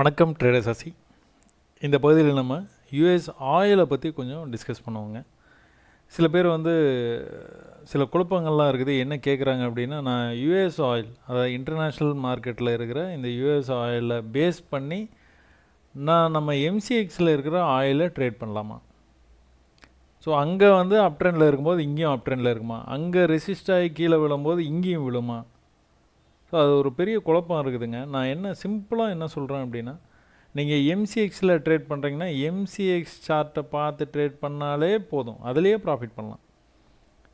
வணக்கம் ட்ரேடர் சசி. இந்த பகுதியில் நம்ம யூஎஸ் ஆயிலை பற்றி கொஞ்சம் டிஸ்கஸ் பண்ணுவோங்க. சில பேர் வந்து சில குழப்பங்கள்லாம் இருக்குது. என்ன கேட்குறாங்க அப்படின்னா நான் யூஎஸ் ஆயில் அதாவது இன்டர்நேஷ்னல் மார்க்கெட்டில் இருக்கிற இந்த யூஎஸ் ஆயிலை பேஸ் பண்ணி நான் நம்ம எம்சிஎக்ஸில் இருக்கிற ஆயிலை ட்ரேட் பண்ணலாமா? ஸோ அங்கே வந்து அப் ட்ரெண்டில் இருக்கும்போது இங்கேயும் அப் ட்ரெண்டில் இருக்குமா? அங்கே ரெசிஸ்ட் ஆகி கீழே விழும்போது இங்கேயும் விழுமா? ஸோ அது ஒரு பெரிய குழப்பம் இருக்குதுங்க. நான் என்ன சிம்பிளாக என்ன சொல்கிறேன் அப்படின்னா நீங்கள் எம்சிஎக்ஸில் ட்ரேட் பண்ணுறீங்கன்னா எம்சிஎக்ஸ் சார்ட்டை பார்த்து ட்ரேட் பண்ணாலே போதும். அதுலேயே ப்ராஃபிட் பண்ணலாம்.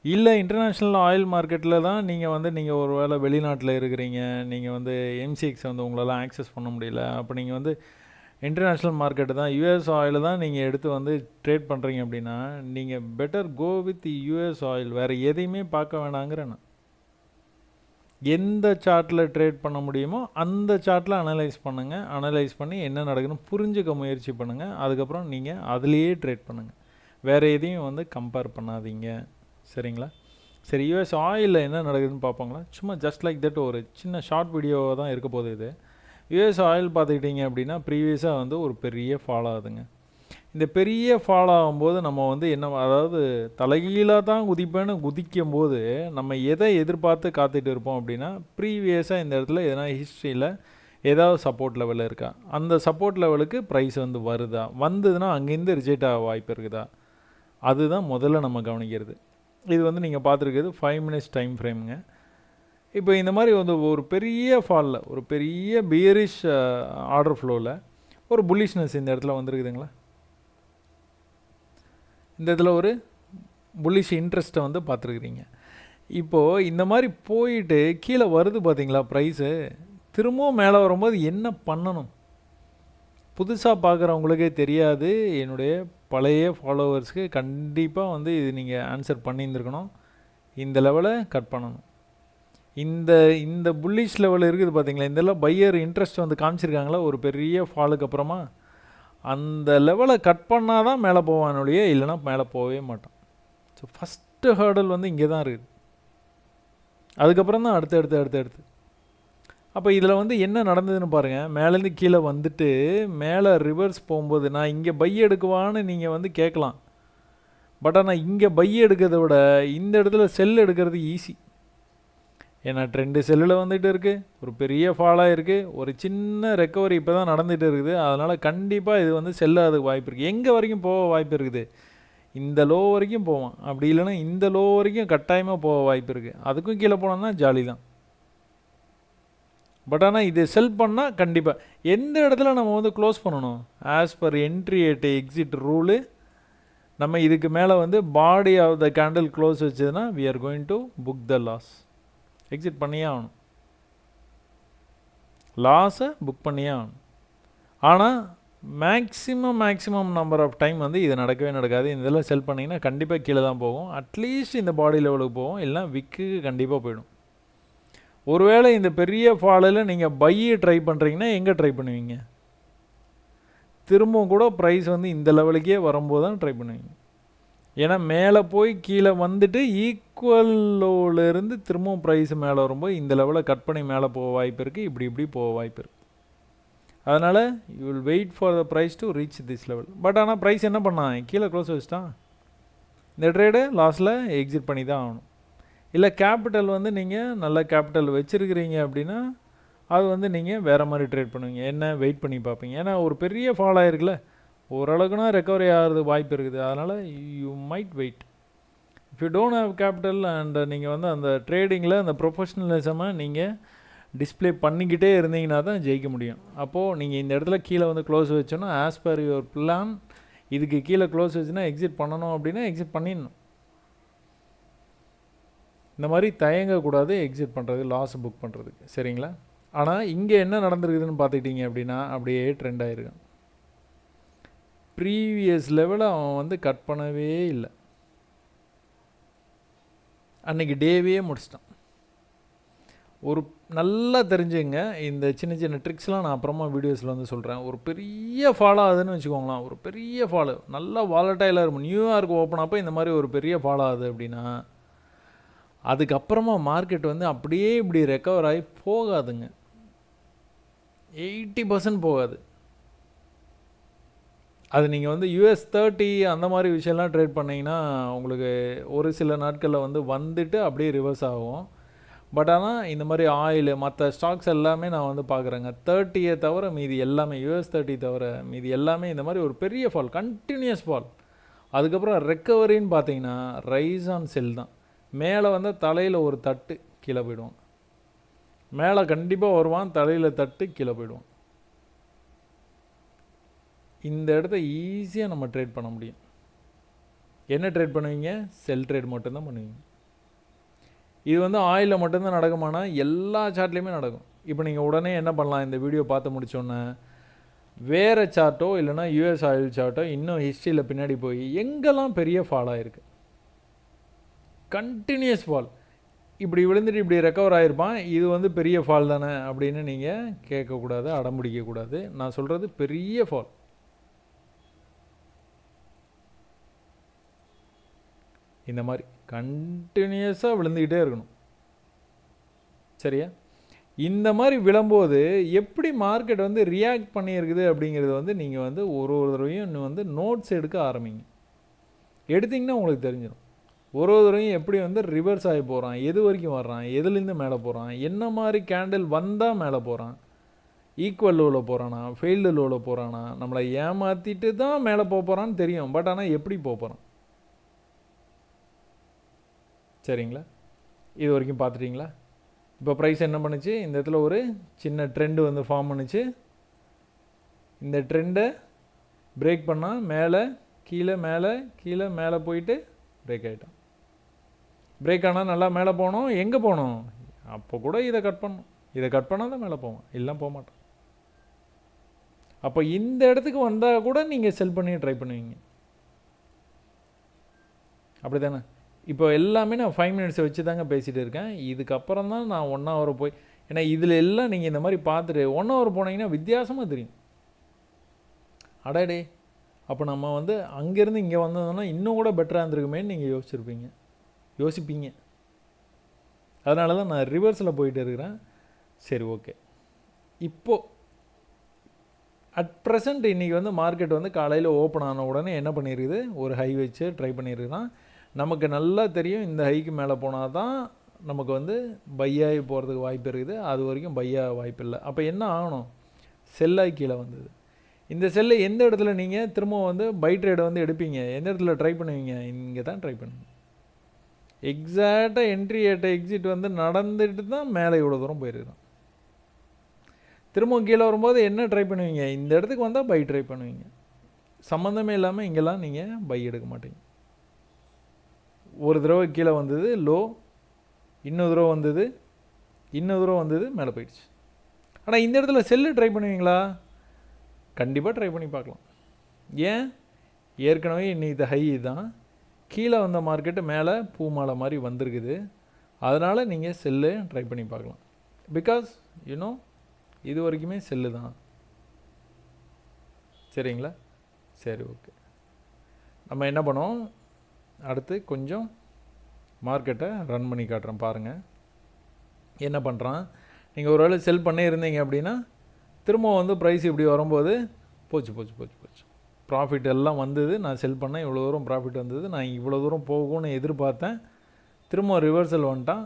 இல்லை இன்டர்நேஷ்னல் ஆயில் மார்க்கெட்டில் தான் நீங்கள் வந்து நீங்கள் ஒரு வேளை வெளிநாட்டில் இருக்கிறீங்க நீங்கள் வந்து எம்சிஎக்ஸ் வந்து உங்களால் ஆக்சஸ் பண்ண முடியல. அப்போ நீங்கள் வந்து இன்டர்நேஷ்னல் மார்க்கெட்டு தான் யூஎஸ் ஆயில் தான் நீங்கள் எடுத்து வந்து ட்ரேட் பண்ணுறீங்க அப்படின்னா நீங்கள் better go with US oil வேறு எதையுமே பார்க்க வேணாங்கிறேன் நான். எந்த சார்ட்டில் ட்ரேட் பண்ண முடியுமோ அந்த சார்ட்டில் அனலைஸ் பண்ணுங்கள் அனலைஸ் பண்ணி என்ன நடக்குதுன்னு புரிஞ்சுக்க முயற்சி பண்ணுங்கள் அதுக்கப்புறம் நீங்கள் அதுலேயே ட்ரேட் பண்ணுங்கள் வேறு எதையும் வந்து கம்பேர் பண்ணாதீங்க. சரிங்களா? சரி யூஎஸ் ஆயிலில் என்ன நடக்குதுன்னு பார்ப்போங்களா? சும்மா ஜஸ்ட் லைக் தட் ஒரு சின்ன ஷார்ட் வீடியோவாக தான் இருக்க போகுது இது. யூஎஸ் ஆயில் பார்த்துக்கிட்டிங்க அப்படின்னா ப்ரீவியஸாக வந்து ஒரு பெரிய ஃபாலோ ஆகுதுங்க. இந்த பெரிய ஃபால் ஆகும்போது நம்ம வந்து என்ன அதாவது தலைகீழாக தான் குதிப்பேன்னு குதிக்கும் போது நம்ம எதை எதிர்பார்த்து காத்துட்டு இருப்போம் அப்படின்னா ப்ரீவியஸாக இந்த இடத்துல எதனா ஹிஸ்ட்ரியில் ஏதாவது சப்போர்ட் லெவலில் இருக்கா? அந்த சப்போர்ட் லெவலுக்கு ப்ரைஸ் வந்து வருதா? வந்ததுன்னா அங்கேருந்து ரிஜெக்ட் ஆக வாய்ப்பு இருக்குதா? அதுதான் முதல்ல நம்ம கவனிக்கிறது. இது வந்து நீங்கள் பார்த்துருக்கிறது ஃபைவ் மினிட்ஸ் டைம் ஃப்ரேமுங்க இப்போ இந்த மாதிரி வந்து ஒரு பெரிய ஃபாலில் ஒரு பெரிய பியரிஷ் ஆர்டர் ஃப்ளோவில் ஒரு புல்லிஷ்னஸ் இந்த இடத்துல வந்துருக்குதுங்களா? இந்த இதில் ஒரு புல்லிஷ் இன்ட்ரெஸ்ட்டை வந்து பார்த்துருக்குறீங்க. இப்போது இந்த மாதிரி போயிட்டு கீழே வருது பார்த்தீங்களா ப்ரைஸு திரும்பவும் மேலே வரும்போது என்ன பண்ணணும்? புதுசாக பார்க்குறவங்களுக்கே தெரியாது. என்னுடைய பழைய ஃபாலோவர்ஸ்க்கு கண்டிப்பாக வந்து இது நீங்கள் ஆன்சர் பண்ணியிருந்துருக்கணும். இந்த லெவலை கட் பண்ணணும். இந்த இந்த புல்லிஷ் லெவல் இருக்குது பார்த்தீங்களா? இதெல்லாம் பையர் இன்ட்ரெஸ்ட் வந்து காமிச்சிருக்காங்களா? ஒரு பெரிய ஃபாலுக்கு அப்புறமா? அந்த லெவலை கட் பண்ணால் தான் மேலே போவானுடைய இல்லைனா மேலே போகவே மாட்டான். ஸோ ஃபஸ்ட்டு ஹேர்டல் வந்து இங்கே தான் இருக்குது. அதுக்கப்புறம் தான் அடுத்து அடுத்து அடுத்து அடுத்து. அப்போ இதில் வந்து என்ன நடந்ததுன்னு பாருங்கள் மேலேருந்து கீழே வந்துட்டு மேலே ரிவர்ஸ் போகும்போது நான் இங்கே பை எடுக்குவான்னு நீங்கள் வந்து கேட்கலாம். பட் ஆனால் இங்கே பை எடுக்கிறத விட இந்த இடத்துல செல் எடுக்கிறது ஈஸி ஏன்னா ட்ரெண்டு செல்லில் வந்துட்டு இருக்குது ஒரு பெரிய ஃபாலாக இருக்குது ஒரு சின்ன ரெக்கவரி இப்போ தான் நடந்துகிட்டு இருக்குது. அதனால் கண்டிப்பாக இது வந்து செல்லாததுக்கு வாய்ப்பு இருக்குது எங்கே வரைக்கும் போக வாய்ப்பு இருக்குது? இந்த லோ வரைக்கும் போவான். அப்படி இல்லைன்னா இந்த லோ வரைக்கும் கட்டாயமாக போக வாய்ப்பு இருக்குது அதுக்கும் கீழே போனோம்னா ஜாலி தான். பட் ஆனால் இது செல் பண்ணால் கண்டிப்பாக எந்த இடத்துல நம்ம வந்து க்ளோஸ் பண்ணணும்? As per entry and exit rule நம்ம இதுக்கு மேலே வந்து body of the candle close வச்சதுன்னா we are going to book the loss exit பண்ணியே ஆகணும். லாஸை புக் பண்ணியே ஆகணும். ஆனால் maximum maximum number of time வந்து இது நடக்கவே நடக்காது. இந்த இதெல்லாம் செல் பண்ணிங்கன்னா கண்டிப்பாக கீழே தான் போகும். அட்லீஸ்ட் இந்த பாடி லெவலுக்கு போகும். இல்லைனா விக்குக்கு கண்டிப்பாக போயிடும். ஒருவேளை இந்த பெரிய ஃபாலில் நீங்கள் பையை ட்ரை பண்ணுறீங்கன்னா எங்கே ட்ரை பண்ணுவீங்க? திரும்பவும் கூட ப்ரைஸ் வந்து இந்த லெவலுக்கே வரும்போது தான் ட்ரை பண்ணுவீங்க. ஏன்னா மேலே போய் கீழே வந்துட்டு ஈக்குவலோலேருந்து திரும்பவும் ப்ரைஸ் மேலே வரும்போது இந்த லெவலில் கட் பண்ணி மேலே போக வாய்ப்பு இருக்குது இப்படி இப்படி போக வாய்ப்பு இருக்குது அதனால் you will wait for the price to reach this level but ஆனால் ப்ரைஸ் என்ன பண்ணான் கீழே க்ளோஸ் வச்சுட்டான் இந்த ட்ரேடு லாஸ்ட்டில் எக்ஸிட் பண்ணி தான் ஆகணும். இல்லை கேபிட்டல் வந்து நீங்கள் நல்ல கேபிட்டல் வச்சுருக்கிறீங்க அப்படின்னா அது வந்து நீங்கள் வேறு மாதிரி ட்ரேட் பண்ணுவீங்க. என்ன? வெயிட் பண்ணி பார்ப்பீங்க. ஏன்னா ஒரு பெரிய ஃபால் ஆகிருக்குல்ல ஓரளவுக்குனா ரெக்கவரி ஆகிறது வாய்ப்பு இருக்குது. அதனால் you might wait if you don't have capital and நீங்கள் வந்து அந்த ட்ரேடிங்கில் அந்த ப்ரொஃபஷனலிசமாக நீங்கள் டிஸ்பிளே பண்ணிக்கிட்டே இருந்தீங்கன்னா தான் ஜெயிக்க முடியும். அப்போது நீங்கள் இந்த இடத்துல கீழே வந்து க்ளோஸ் வச்சோன்னா ஆஸ் பர் யுவர் பிளான் இதுக்கு கீழே க்ளோஸ் வச்சுன்னா எக்ஸிட் பண்ணணும் அப்படின்னா எக்ஸிட் பண்ணிடணும். இந்த மாதிரி தயங்கக்கூடாது எக்ஸிட் பண்ணுறது லாஸ் புக் பண்ணுறதுக்கு சரிங்களா? ஆனால் இங்கே என்ன நடந்திருக்குதுன்னு பார்த்துக்கிட்டிங்க அப்படின்னா அப்படியே ட்ரெண்ட் ஆகிருக்கும் ப்ரீவியஸ் லெவலில் அவன் வந்து கட் பண்ணவே இல்லை. அன்றைக்கி டேவே முடிச்சிட்டான். ஒரு நல்லா தெரிஞ்சுங்க இந்த சின்ன சின்ன ட்ரிக்ஸ்லாம் நான் அப்புறமா வீடியோஸில் வந்து சொல்கிறேன் ஒரு பெரிய ஃபாலோ ஆகுதுன்னு வச்சுக்கோங்களேன். ஒரு பெரிய ஃபாலு நல்லா வாலட்டைலாக இருக்கும். நியூயார்க் ஓப்பன் அப்போ இந்த மாதிரி ஒரு பெரிய ஃபாலோ ஆகுது அப்படின்னா அதுக்கப்புறமா மார்க்கெட் வந்து அப்படியே இப்படி ரெக்கவர் ஆகி போகாதுங்க. எயிட்டி பர்சன்ட் போகாது. அது நீங்கள் வந்து யூஎஸ் தேர்ட்டி அந்த மாதிரி விஷயம்லாம் ட்ரேட் பண்ணிங்கன்னா உங்களுக்கு ஒரு சில நாட்களில் வந்து வந்துட்டு அப்படியே ரிவர்ஸ் ஆகும். பட் ஆனால் இந்த மாதிரி ஆயில் மற்ற ஸ்டாக்ஸ் எல்லாமே நான் வந்து பார்க்குறேங்க. தேர்ட்டியை தவிர மீதி எல்லாமே யூஎஸ் தேர்ட்டி தவிர மீதி எல்லாமே இந்த மாதிரி ஒரு பெரிய ஃபால் கண்டினியூஸ் ஃபால் அதுக்கப்புறம் ரெக்கவரின்னு பார்த்தீங்கன்னா ரைஸ் ஆன் செல் தான். மேலே வந்து தலையில் ஒரு தட்டு கீழே போயிடுவான். மேலே கண்டிப்பாக வருவான் தலையில் தட்டு கீழே போயிடுவான். இந்த இடத்த ஈஸியாக நம்ம ட்ரேட் பண்ண முடியும். என்ன ட்ரேட் பண்ணுவீங்க? செல் ட்ரேட் மட்டும்தான் பண்ணுவீங்க. இது வந்து ஆயிலில் மட்டும்தான் நடக்குமானா எல்லா சார்ட்லேயுமே நடக்கும். இப்போ நீங்கள் உடனே என்ன பண்ணலாம்? இந்த வீடியோ பார்த்து முடிச்சோன்னே வேறு சார்ட்டோ இல்லைனா யூஎஸ் ஆயில் சார்ட்டோ இன்னும் ஹிஸ்ட்ரியில் பின்னாடி போய் எங்கெல்லாம் பெரிய ஃபால் ஆகிருக்கு கண்டினியூஸ் ஃபால் இப்படி விழுந்துட்டு இப்படி ரெக்கவர் ஆகிருப்பான் இது வந்து பெரிய ஃபால் தானே அப்படின்னு நீங்கள் கேட்கக்கூடாது அடம்பிடிக்கக்கூடாது. நான் சொல்கிறது பெரிய ஃபால் இந்த மாதிரி கண்டினியூஸாக விழுந்துக்கிட்டே இருக்கணும். சரியா? இந்த மாதிரி விழும்போது எப்படி மார்க்கெட் வந்து ரியாக்ட் பண்ணியிருக்குது அப்படிங்கிறது வந்து நீங்கள் வந்து ஒரு ஒரு தடவையும் இன்னும் வந்து நோட்ஸ் எடுக்க ஆரம்பிங்க. எடுத்திங்கன்னா உங்களுக்கு தெரிஞ்சிடும் ஒரு ஒரு தடவையும் எப்படி வந்து ரிவர்ஸ் ஆகி போகிறான் எது வரைக்கும் வர்றான் எதுலேருந்து மேலே போகிறான் என்ன மாதிரி கேண்டில் வந்தால் மேலே போகிறான் ஈக்குவல் லோவில் போகிறானா ஃபெயில்டு லோவில் போகிறானா நம்மளை ஏமாற்றிட்டு தான் மேலே போக போகிறான்னு தெரியும். பட் ஆனால் எப்படி போக போகிறான் சரிங்களா? இது வரைக்கும் பார்த்துட்டிங்களா? இப்போ ப்ரைஸ் என்ன பண்ணுச்சு? இந்த இடத்துல ஒரு சின்ன ட்ரெண்டு வந்து ஃபார்ம் பண்ணுச்சு. இந்த ட்ரெண்டை பிரேக் பண்ணால் மேலே கீழே மேலே கீழே மேலே போயிட்டு பிரேக் ஆகிட்டான் பிரேக் ஆனால் நல்லா மேலே போனோம். எங்கே போனோம்? அப்போ கூட இதை கட் பண்ணணும் இதை கட் பண்ணால் தான் மேலே போவோம். இல்லைனா போக மாட்டோம். அப்போ இந்த இடத்துக்கு வந்தால் கூட நீங்கள் செல் பண்ணி ட்ரை பண்ணுவீங்க. அப்படி தானே இப்போ எல்லாமே நான் ஃபைவ் மினிட்ஸை வச்சு தாங்க பேசிகிட்டு இருக்கேன். இதுக்கப்புறம் தான் நான் ஒன் ஹவர் போய் ஏன்னா இதில் எல்லாம் நீங்கள் இந்த மாதிரி பார்த்துட்டு ஒன் ஹவர் போனீங்கன்னா வித்தியாசமாக தெரியும். அடாடே அப்போ நம்ம வந்து அங்கேருந்து இங்கே வந்ததுன்னா இன்னும் கூட பெட்டராக இருந்திருக்குமேன்னு நீங்கள் யோசிச்சிருப்பீங்க. யோசிப்பீங்க. அதனால தான் நான் ரிவர்ஸில் போயிட்டு இருக்கிறேன். சரி ஓகே இப்போது அட் ப்ரெசண்ட் இன்றைக்கி வந்து மார்க்கெட் வந்து காலையில் ஓப்பன் ஆன உடனே என்ன பண்ணியிருக்குது ஒரு ஹை வச்சு ட்ரை பண்ணியிருக்குதான் நமக்கு நல்லா தெரியும் இந்த ஹைக்கு மேலே போனால் தான் நமக்கு வந்து பையாகி போகிறதுக்கு வாய்ப்பு இருக்குது. அது வரைக்கும் பையாக வாய்ப்பு இல்லை. அப்போ என்ன ஆகணும்? செல்லாய் கீழே வந்தது. இந்த செல்லை எந்த இடத்துல நீங்கள் திரும்ப வந்து பை ட்ரேடை வந்து எடுப்பீங்க? எந்த இடத்துல ட்ரை பண்ணுவீங்க? இங்கே தான் ட்ரை பண்ணுவீங்க எக்ஸாக்டாக என்ட்ரி ஏட்ட எக்ஸிட் வந்து நடந்துட்டு தான் மேலே இவ்வளோ தூரம் போயிருக்கிறோம் திரும்ப கீழே வரும்போது என்ன ட்ரை பண்ணுவீங்க? இந்த இடத்துக்கு வந்தால் பை ட்ரை பண்ணுவீங்க. சம்மந்தமே இல்லாமல் இங்கெல்லாம் நீங்கள் பை எடுக்க மாட்டீங்க. ஒரு தடவை கீழே வந்தது லோ. இன்னொரு தடவை வந்தது இன்னொரு தடவை வந்தது மேலே போயிடுச்சு. ஆனால் இந்த இடத்துல செல்லு ட்ரை பண்ணுவீங்களா? கண்டிப்பாக ட்ரை பண்ணி பார்க்கலாம். ஏன்? ஏற்கனவே இன்னைக்கு ஹை தான். கீழே வந்த மார்க்கெட்டு மேலே பூ மாலை மாதிரி வந்திருக்குது. அதனால் நீங்கள் செல்லு ட்ரை பண்ணி பார்க்கலாம். பிகாஸ் யூனோ இது வரைக்குமே செல்லு தான். சரிங்களா? சரி ஓகே நம்ம என்ன பண்ணோம்? அடுத்து கொஞ்சம் மார்க்கெட்டை ரன் பண்ணி காட்டுறேன் பாருங்கள் என்ன பண்ணுறான் நீங்கள் ஒரு வேளை செல் பண்ணே இருந்தீங்க அப்படின்னா திரும்ப வந்து ப்ரைஸ் இப்படி வரும்போது போச்சு போச்சு போச்சு போச்சு. ப்ராஃபிட் எல்லாம் வந்தது நான் செல் பண்ணேன் இவ்வளோ தூரம் ப்ராஃபிட் வந்தது நான் இவ்வளோ தூரம் போகும்னு எதிர்பார்த்தேன். திரும்ப ரிவர்சல் வந்துட்டான்.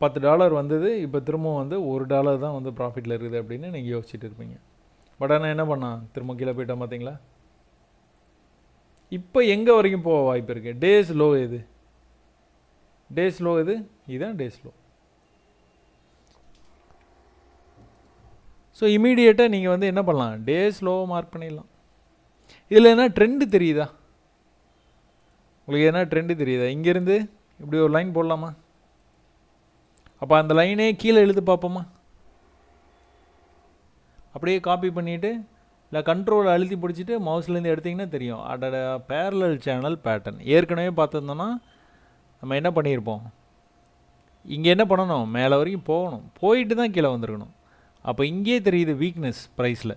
பத்து டாலர் வந்தது இப்போ திரும்ப வந்து ஒரு டாலர் தான் வந்து ப்ராஃபிட்டில் இருக்குது அப்படின்னு நீங்கள் யோசிச்சுட்டு இருப்பீங்க. பட் ஆனால் என்ன பண்ணான்? திரும்ப கீழே போயிட்டான் பார்த்தீங்களா இப்போ எங்கே வரைக்கும் போக வாய்ப்பு இருக்குது டேஸ் லோ எது? டேஸ் லோ எது? இதுதான் டேஸ் லோ ஸோ இமீடியட்டாக நீங்கள் வந்து என்ன பண்ணலாம்? டேஸ் ஸ்லோவாக மார்க் பண்ணிடலாம். இதில் என்ன ட்ரெண்டு தெரியுதா? உங்களுக்கு என்ன ட்ரெண்டு தெரியுதா? இங்கேருந்து இப்படி ஒரு லைன் போடலாமா? அப்போ அந்த லைனே கீழே எழுது பார்ப்போமா? அப்படியே காப்பி பண்ணிவிட்டு இல்லை கண்ட்ரோல் அழுத்தி பிடிச்சிட்டு மவுஸ்லேருந்து எடுத்திங்கன்னா தெரியும். அடட பேரலல் சேனல் பேட்டர்ன் ஏற்கனவே பார்த்துருந்தோன்னா நம்ம என்ன பண்ணியிருப்போம்? இங்கே என்ன பண்ணணும்? மேலே வரைக்கும் போகணும். போயிட்டு தான் கீழே வந்திருக்கணும். அப்போ இங்கேயே தெரியுது வீக்னஸ் ப்ரைஸில்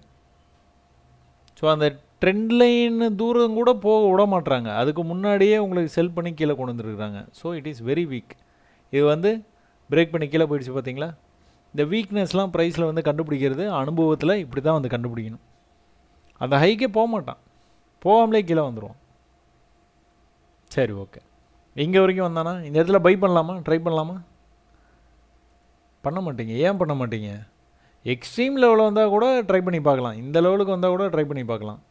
ஸோ அந்த ட்ரெண்ட் லைன் தூரம் கூட போக விட மாட்டுறாங்க அதுக்கு முன்னாடியே உங்களுக்கு செல் பண்ணி கீழே கொண்டு வந்துருக்குறாங்க. So it is very weak இது வந்து பிரேக் பண்ணி கீழே போயிடுச்சு பார்த்தீங்களா? இந்த வீக்னஸ்லாம் ப்ரைஸில் வந்து கண்டுபிடிக்கிறது அனுபவத்தில் இப்படி தான் வந்து கண்டுபிடிக்கணும். அந்த ஹைக்கே போக மாட்டான். போகாமலே கீழே வந்துடுவான் சரி ஓகே இங்கே வரைக்கும் வந்தானா? இந்த இடத்துல பை பண்ணலாமா? ட்ரை பண்ணலாமா? பண்ண மாட்டீங்க. ஏன் பண்ண மாட்டீங்க? எக்ஸ்ட்ரீம் லெவலில் வந்தால் கூட ட்ரை பண்ணி பார்க்கலாம். இந்த லெவலுக்கு வந்தால் கூட ட்ரை பண்ணி பார்க்கலாம்.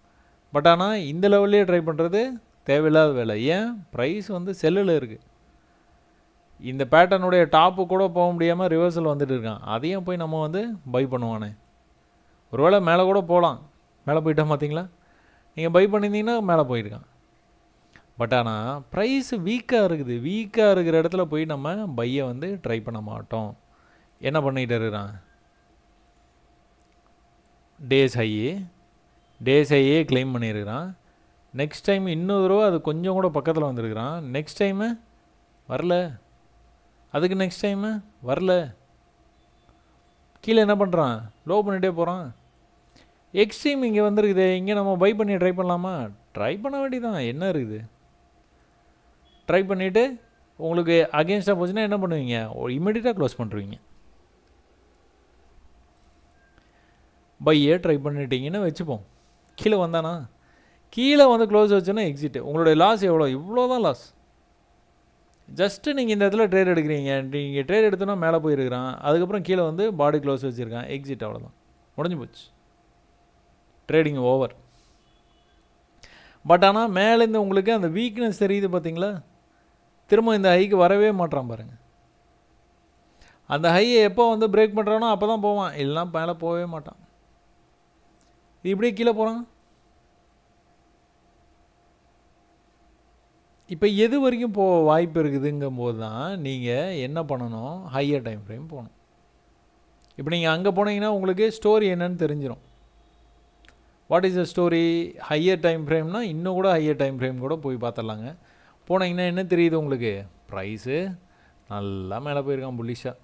பட் ஆனால் இந்த லெவல்லே ட்ரை பண்ணுறது தேவையில்லாத வேலை. ஏன்? ப்ரைஸ் வந்து செல்லில் இருக்குது இந்த பேட்டர்னுடைய டாப்பு கூட போக முடியாமல் ரிவர்சல் வந்துட்டு இருக்கான். அதையும் போய் நம்ம வந்து பை பண்ணுவானே. ஒருவேளை மேலே கூட போகலாம். மேலே போயிட்டான் பார்த்தீங்களா? நீங்கள் பை பண்ணியிருந்தீங்கன்னா மேலே போயிருக்கான். பட் ஆனால் ப்ரைஸ் வீக்காக இருக்குது. வீக்காக இருக்கிற இடத்துல போய் நம்ம பையை வந்து ட்ரை பண்ண மாட்டோம். என்ன பண்ணிகிட்டு இருக்கிறான்? டேஸ் ஹையே டேஸ் ஹையே கிளைம் பண்ணியிருக்கிறான். நெக்ஸ்ட் டைம் இன்னொரு தடவை அது கொஞ்சம் கூட பக்கத்தில் வந்திருக்கிறான். நெக்ஸ்ட் டைமு வரல. அதுக்கு நெக்ஸ்ட் டைமு வரல. கீழே என்ன பண்ணுறான் லோ பண்ணிகிட்டே போகிறான் எக்ஸ்ட்ரீம் இங்கே வந்திருக்குது இங்கே நம்ம பை பண்ணி ட்ரை பண்ணலாமா? ட்ரை பண்ண வேண்டியதான் என்ன இருக்குது? ட்ரை பண்ணிவிட்டு உங்களுக்கு அகேன்ஸ்டாக போச்சுன்னா என்ன பண்ணுவீங்க? இமீடியட்டாக க்ளோஸ் பண்ணுறீங்க பையே ட்ரை பண்ணிட்டீங்கன்னு வச்சுப்போம். கீழே வந்தானா? கீழே வந்து க்ளோஸ் வச்சோன்னா எக்ஸிட்டு உங்களுடைய லாஸ் எவ்வளோ? இவ்வளோ தான் லாஸ் ஜஸ்ட்டு நீங்கள் இந்த இடத்துல ட்ரேட் எடுக்கிறீங்க. நீங்கள் ட்ரேட் எடுத்தோன்னா மேலே போயிருக்கிறான். அதுக்கப்புறம் கீழே வந்து பாடி க்ளோஸ் வச்சுருக்கான். எக்ஸிட் அவ்வளோதான். முடிஞ்சு போச்சு. ட்ரேடிங் ஓவர் பட் ஆனால் மேலேருந்து உங்களுக்கு அந்த வீக்னஸ் தெரியுது பார்த்தீங்களா திரும்ப இந்த ஹைக்கு வரவே மாட்டான் பாருங்கள் அந்த ஹையை எப்போ வந்து பிரேக் பண்ணுறானோ அப்போ தான் போவான். இல்லைனா மேலே போகவே மாட்டான். இது இப்படியே கீழே போகிறான் இப்போ எது வரைக்கும் போக வாய்ப்பு இருக்குதுங்கும் போது தான் நீங்கள் என்ன பண்ணணும்? ஹையர் டைம் ஃப்ரேம் போகணும். இப்போ நீங்கள் அங்கே போனீங்கன்னா உங்களுக்கு ஸ்டோரி என்னன்னு தெரிஞ்சிடும் what is the story higher time ஃப்ரேம்னா இன்னும் கூட ஹையர் டைம் ஃப்ரேம் கூட போய் பார்த்துடலாங்க போனீங்கன்னா என்ன தெரியுது உங்களுக்கு? ப்ரைஸு நல்லா மேலே போயிருக்கான் புல்லிஷாக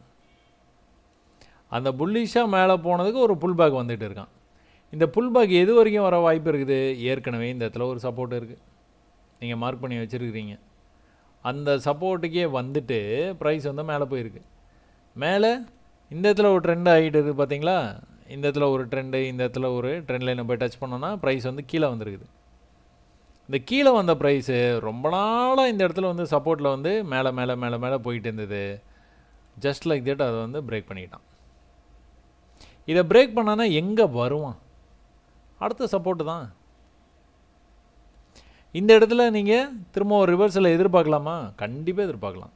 அந்த புல்லிஷாக மேலே போனதுக்கு ஒரு புல் பேக் வந்துட்டு இருக்கான். இந்த புல் பேக் எது வரைக்கும் வர வாய்ப்பு இருக்குது? ஏற்கனவே இந்த இடத்துல ஒரு சப்போர்ட் இருக்குது நீங்கள் மார்க் பண்ணி வச்சுருக்கிறீங்க. அந்த சப்போர்ட்டுக்கே வந்துட்டு ப்ரைஸ் வந்து மேலே போயிருக்கு. மேலே இந்த இடத்துல ஒரு ட்ரெண்ட் ஆகிட்டு இருக்குது பார்த்தீங்களா இந்த இடத்துல ஒரு ட்ரெண்டு இந்த இடத்துல ஒரு ட்ரெண்ட் லைனை போய் டச் பண்ணோன்னா ப்ரைஸ் வந்து கீழே வந்துருக்குது. இந்த கீழே வந்த ப்ரைஸு ரொம்ப நாளாக இந்த இடத்துல வந்து சப்போர்ட்டில் வந்து மேலே மேலே மேலே மேலே போயிட்டு இருந்தது. ஜஸ்ட் லைக் தட் அதை வந்து பிரேக் பண்ணிக்கிட்டான் இதை பிரேக் பண்ணானா எங்கே வருவான்? அடுத்த சப்போர்ட்டு தான். இந்த இடத்துல நீங்கள் திரும்ப ஒரு ரிவர்ஸில் எதிர்பார்க்கலாமா? கண்டிப்பாக எதிர்பார்க்கலாம்.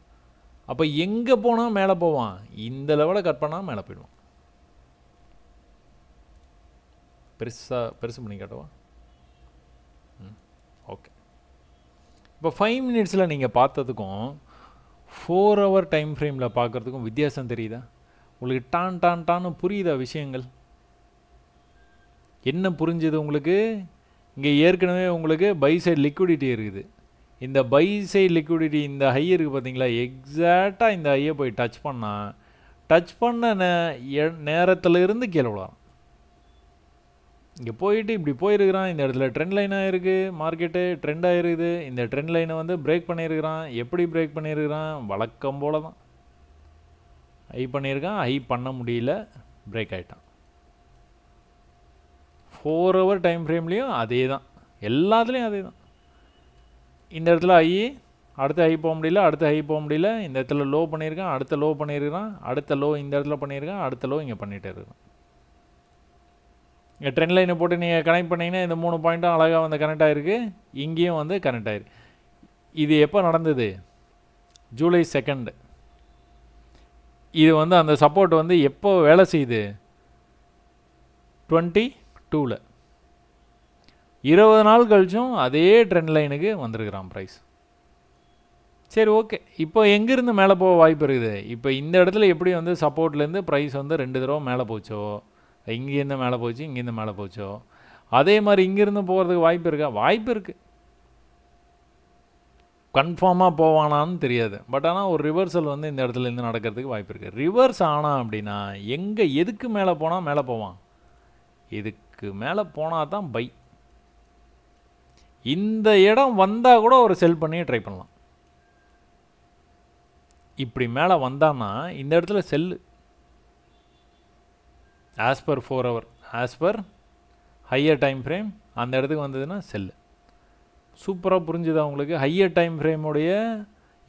அப்போ எங்கே போனால் மேலே போவான்? இந்த லெவலை கட் பண்ணால் மேலே போயிடுவான். பெருசாக பெருசு பண்ணி காட்டவா? ம் ஓகே இப்போ ஃபைவ் மினிட்ஸில் நீங்கள் பார்த்ததுக்கும் ஃபோர் ஹவர் டைம் ஃப்ரேமில் பார்க்குறதுக்கும் வித்தியாசம் தெரியுதா? உங்களுக்கு டான் டான் டான்னு புரியுதா விஷயங்கள்? என்ன புரிஞ்சுது உங்களுக்கு? இங்கே ஏற்கனவே உங்களுக்கு பை சைடு லிக்விடிட்டி இருக்குது. இந்த பை சைடு லிக்விடிட்டி இந்த ஹை இருக்குது பார்த்தீங்களா எக்ஸாக்டாக இந்த ஹையை போய் டச் பண்ணால் டச் பண்ண நே நேரத்தில் இருந்து கீழே விடலாம் இங்கே போயிட்டு இப்படி போயிருக்கிறான் இந்த இடத்துல ட்ரெண்ட் லைனாக இருக்குது மார்க்கெட்டு ட்ரெண்ட் ஆகிருக்குது இந்த ட்ரெண்ட் லைனை வந்து பிரேக் பண்ணியிருக்கிறான். எப்படி பிரேக் பண்ணியிருக்கிறான்? வழக்கம் போல தான் ஹை பண்ணியிருக்கான் ஹை பண்ண முடியல பிரேக் ஆகிட்டான் ஃபோர் ஹவர் டைம் ஃப்ரேம்லேயும் அதே தான் எல்லாத்துலேயும் அதே தான் இந்த இடத்துல ஹை அடுத்த ஹை போக முடியல அடுத்த ஹை போக முடியல. இந்த இடத்துல லோ பண்ணியிருக்கான் அடுத்த லோ பண்ணியிருக்கிறான் அடுத்த லோ இந்த இடத்துல பண்ணியிருக்கான் அடுத்த லோ இங்கே பண்ணிகிட்டே இருக்கான். இங்கே ட்ரெண்ட் லைனை போட்டு நீங்கள் கனெக்ட் பண்ணிங்கன்னா இந்த மூணு பாயிண்ட்டும் அழகாக வந்து கனெக்ட் ஆகிருக்கு இங்கேயும் வந்து கனெக்ட் ஆகிருக்கு இது எப்போ நடந்தது? ஜூலை செகண்டு இது வந்து அந்த சப்போர்ட் வந்து எப்போ வேலை செய்யுது? டுவெண்ட்டி டூவில் இருபது நாள் கழிச்சும் அதே ட்ரெண்ட் லைனுக்கு வந்திருக்கிறான் ப்ரைஸ் சரி ஓகே இப்போ எங்கேருந்து மேலே போக வாய்ப்பு இருக்குது? இப்போ இந்த இடத்துல எப்படி வந்து சப்போர்ட்லேருந்து ப்ரைஸ் வந்து ரெண்டு தடவை மேலே போச்சோ? இங்கேருந்து மேலே போச்சு இங்கேருந்து மேலே போச்சோ? அதே மாதிரி இங்கேருந்து போகிறதுக்கு வாய்ப்பு இருக்கா? வாய்ப்பு இருக்குது கன்ஃபார்மாக போவானான்னு தெரியாது. பட் ஆனால் ஒரு ரிவர்சல் வந்து இந்த இடத்துல இருந்து நடக்கிறதுக்கு வாய்ப்பு இருக்குது ரிவர்ஸ் ஆனால் அப்படின்னா எங்கே எதுக்கு மேலே போனால் மேலே போவான்? இதுக்கு மேலே போனால் தான் பை இந்த இடம் வந்தால் கூட ஒரு செல் பண்ணி ட்ரை பண்ணலாம். இப்படி மேலே வந்தான்னா இந்த இடத்துல sell as per four hour as per higher time frame அந்த இடத்துக்கு வந்ததுன்னா செல்லு. சூப்பராக புரிஞ்சுதா உங்களுக்கு? ஹையர் டைம் ஃப்ரேமுடைய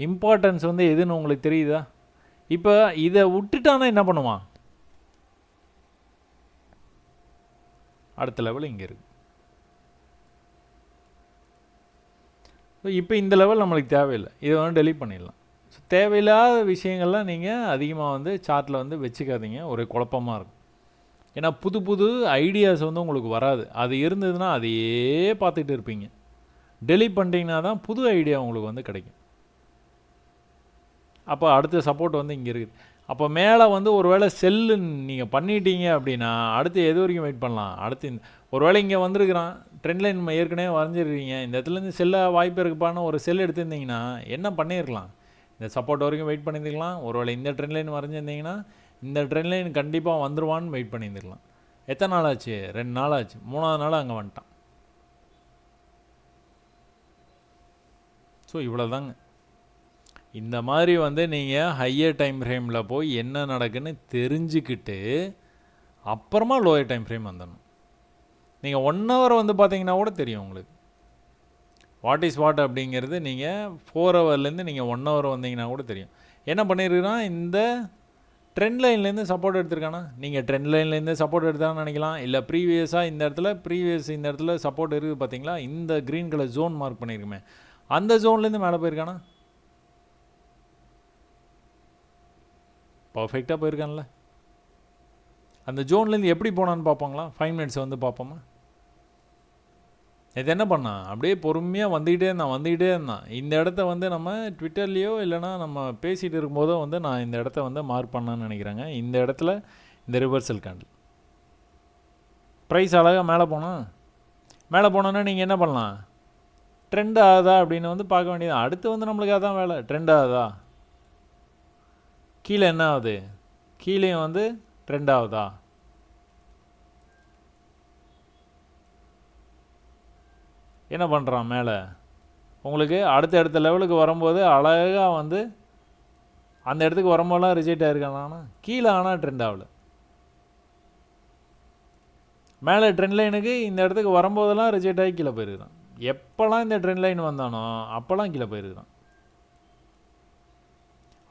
இம்பார்ட்டன்ஸ் வந்து எதுன்னு உங்களுக்கு தெரியுதா? இப்போ இதை விட்டுட்டானா என்ன பண்ணுவான்? அடுத்த லெவல் இங்கே இருக்கு. இப்போ இந்த லெவல் நம்மளுக்கு தேவையில்லை. இதை வந்து டெலிட் பண்ணிடலாம். ஸோ தேவையில்லாத விஷயங்கள்லாம் நீங்கள் அதிகமாக வந்து சார்ட்டில் வந்து வச்சுக்காதீங்க. ஒரு குழப்பமாக இருக்கும். ஏன்னா புது புது ஐடியாஸ் வந்து உங்களுக்கு வராது. அது இருந்ததுன்னா அதையே பார்த்துட்டு இருப்பீங்க. டெலிட் பண்ணிட்டீங்கன்னா தான் புது ஐடியா உங்களுக்கு வந்து கிடைக்கும். அப்போ அடுத்த சப்போர்ட் வந்து இங்கே இருக்குது. அப்போ மேலே வந்து ஒரு வேளை செல்லு நீங்கள் பண்ணிட்டீங்க அப்படின்னா அடுத்து எது வரைக்கும் வெயிட் பண்ணலாம்? அடுத்து ஒரு வேளை இங்கே வந்திருக்கிறான் ட்ரெண்ட் லைன் ஏற்கனவே வரைஞ்சிருக்கீங்க இந்த இடத்துலேருந்து செல்ல வாய்ப்பு இருக்குப்பான்னு ஒரு செல் எடுத்திருந்தீங்கன்னா என்ன பண்ணியிருக்கலாம்? இந்த சப்போர்ட் வரைக்கும் வெயிட் பண்ணியிருக்கலாம் ஒரு வேளை இந்த ட்ரெண்ட் லைன் வரைஞ்சிருந்தீங்கன்னா இந்த ட்ரெயின்லைன் கண்டிப்பாக வந்துடுவான்னு வெயிட் பண்ணியிருந்துக்கலாம் எத்தனை நாள் ஆச்சு? ரெண்டு நாள் ஆச்சு. மூணாவது நாள் அங்கே வந்துட்டான். ஸோ இவ்வளோதாங்க இந்த மாதிரி வந்து நீங்கள் ஹையர் டைம் ஃப்ரேமில் போய் என்ன நடக்குன்னு தெரிஞ்சுக்கிட்டு அப்புறமா லோயர் டைம் ஃப்ரேம் வந்துடணும். நீங்கள் ஒன் ஹவர் வந்து பார்த்தீங்கன்னா கூட தெரியும் உங்களுக்கு. வாட் இஸ் வாட் அப்படிங்கிறது நீங்கள் ஃபோர் ஹவர்லேருந்து நீங்கள் ஒன் ஹவர் வந்தீங்கன்னா கூட தெரியும். என்ன பண்ணியிருக்குன்னா இந்த ட்ரெண்ட் லைன்லேருந்து சப்போர்ட் எடுத்திருக்கானா? நீங்கள் ட்ரெண்ட் லைன்லேருந்து சப்போர்ட் எடுத்தான்னு நினைக்கலாம். இல்லை ப்ரீவியஸாக இந்த இடத்துல ப்ரீவியஸ் இந்த இடத்துல சப்போர்ட் இருக்குது பார்த்தீங்களா? இந்த க்ரீன் கலர் ஜோன் மார்க் பண்ணியிருக்குமே அந்த ஜோன்லேருந்து மேலே போயிருக்கானா? பர்ஃபெக்டாக போயிருக்கான்ல. அந்த ஜோன்லேருந்து எப்படி போனான்னு பார்ப்போங்களா? ஃபைவ் மினிட்ஸ் வந்து பார்ப்போமா? இது என்ன பண்ணான் அப்படியே பொறுமையாக வந்துக்கிட்டே இருந்தான் வந்துக்கிட்டே இருந்தான். இந்த இடத்த வந்து நம்ம ட்விட்டர்லேயோ இல்லைனா நம்ம பேசிகிட்டு இருக்கும்போதோ வந்து நான் இந்த இடத்த வந்து மார்க் பண்ணான்னு நினைக்கிறேங்க. இந்த இடத்துல இந்த ரிவர்சல் கேண்டில் ப்ரைஸ் அழகாக மேலே போனால் மேலே போனோன்னா நீங்கள் என்ன பண்ணலாம்? ட்ரெண்ட் ஆகுதா அப்படின்னு வந்து பார்க்க வேண்டியது. அடுத்து வந்து நம்மளுக்கு அதான் வேலை. ட்ரெண்ட் ஆகுதா? கீழே என்ன ஆகுது? கீழேயும் வந்து ட்ரெண்ட் ஆகுதா? என்ன பண்ணுறான் மேலே? உங்களுக்கு அடுத்த அடுத்த லெவலுக்கு வரும்போது அழகாக வந்து அந்த இடத்துக்கு வரும்போதெல்லாம் ரிஜெக்ட் ஆயிருக்கானா கீழே ஆனால் ட்ரெண்ட் ஆகல. மேலே ட்ரெண்ட் லைனுக்கு இந்த இடத்துக்கு வரும்போதெல்லாம் ரிஜெக்ட் ஆகி கீழே போயிருக்கிறான் எப்போல்லாம் இந்த ட்ரெண்ட் லைன் வந்தானோ அப்போல்லாம் கீழே போயிருக்கிறான்